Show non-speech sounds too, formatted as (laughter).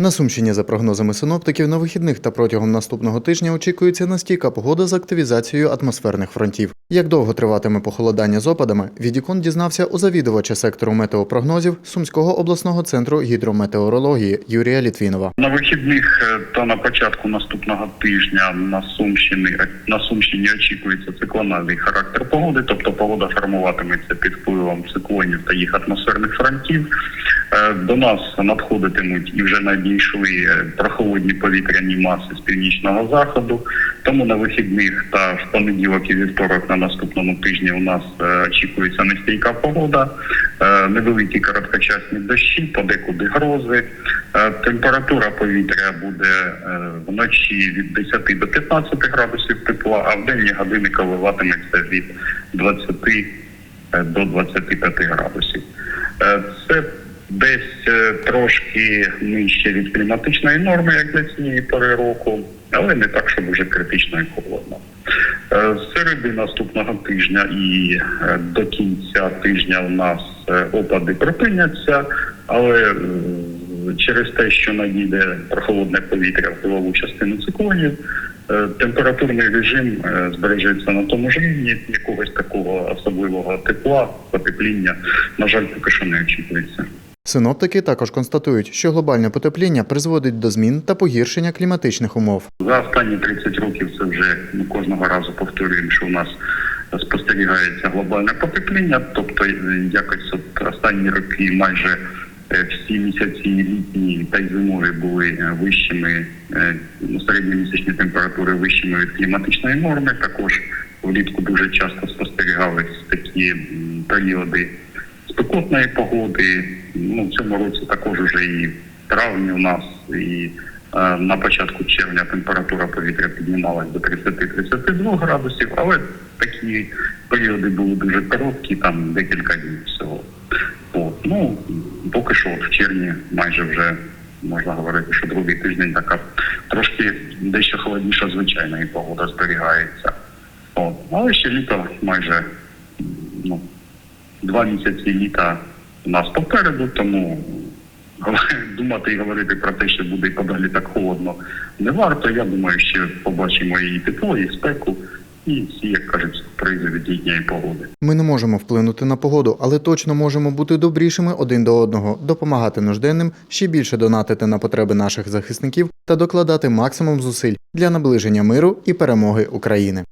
На Сумщині, за прогнозами синоптиків, на вихідних та протягом наступного тижня очікується настійка погода з активізацією атмосферних фронтів. Як довго триватиме похолодання з опадами, Відікон дізнався у завідувача сектору метеопрогнозів Сумського обласного центру гідрометеорології Юрія Літвінова. На вихідних е, та на початку наступного тижня на Сумщині на Сумщині очікується циклональний характер погоди, тобто погода формуватиметься під впливом циклонів та їх атмосферних фронтів. Е, До нас надходитимуть і вже надійшли е, прохолодні повітряні маси з північного заходу. Тому на вихідних та в понеділок і вівторок на наступному тижні у нас е, очікується нестійка погода, невеликі короткочасні дощі, подекуди грози. Температура повітря буде вночі від 10 до 15 градусів тепла, а в денні години коливатиметься від 20 е, до 25 градусів. Це десь е, трошки нижче від кліматичної норми, як для цієї пори року, але не так, щоб уже критично і холодно. Е, З середи наступного тижня і е, до кінця тижня у нас е, опади припиняться, але е, через те, що надійде прохолодне повітря в тилову частину циклонів, е, температурний режим е, збережеться на тому ж рівні, якогось такого особливого тепла, потепління, на жаль, поки що не очікується. Синоптики також констатують, що глобальне потепління призводить до змін та погіршення кліматичних умов. За останні 30 років це вже кожного разу повторюємо, що у нас спостерігається глобальне потепління, тобто е, якось от останні роки майже е, всі місяці літні та й зимові були е, вищими, ну, середньомісячні температури вищими від кліматичної норми. Також влітку дуже часто спостерігались такі періоди спекотної погоди. Ну, в цьому році також уже і травні у нас, і е, на початку червня температура повітря піднімалась до 30-32 градусів, але такі періоди були дуже короткі, там декілька днів всього. От. Ну, поки що в червні майже вже можна говорити, що другий тиждень така трошки дещо холодніша звичайна і погода зберігається. От. Але ще літо майже ну, два місяці літа у нас попереду, тому (laughs) думати і говорити про те, що буде подалі так холодно, не варто. Я думаю, що побачимо і тепло, і спеку, і всі, як кажуть, призи від літньої погоди. Ми не можемо вплинути на погоду, але точно можемо бути добрішими один до одного, допомагати нужденним, ще більше донатити на потреби наших захисників та докладати максимум зусиль для наближення миру і перемоги України.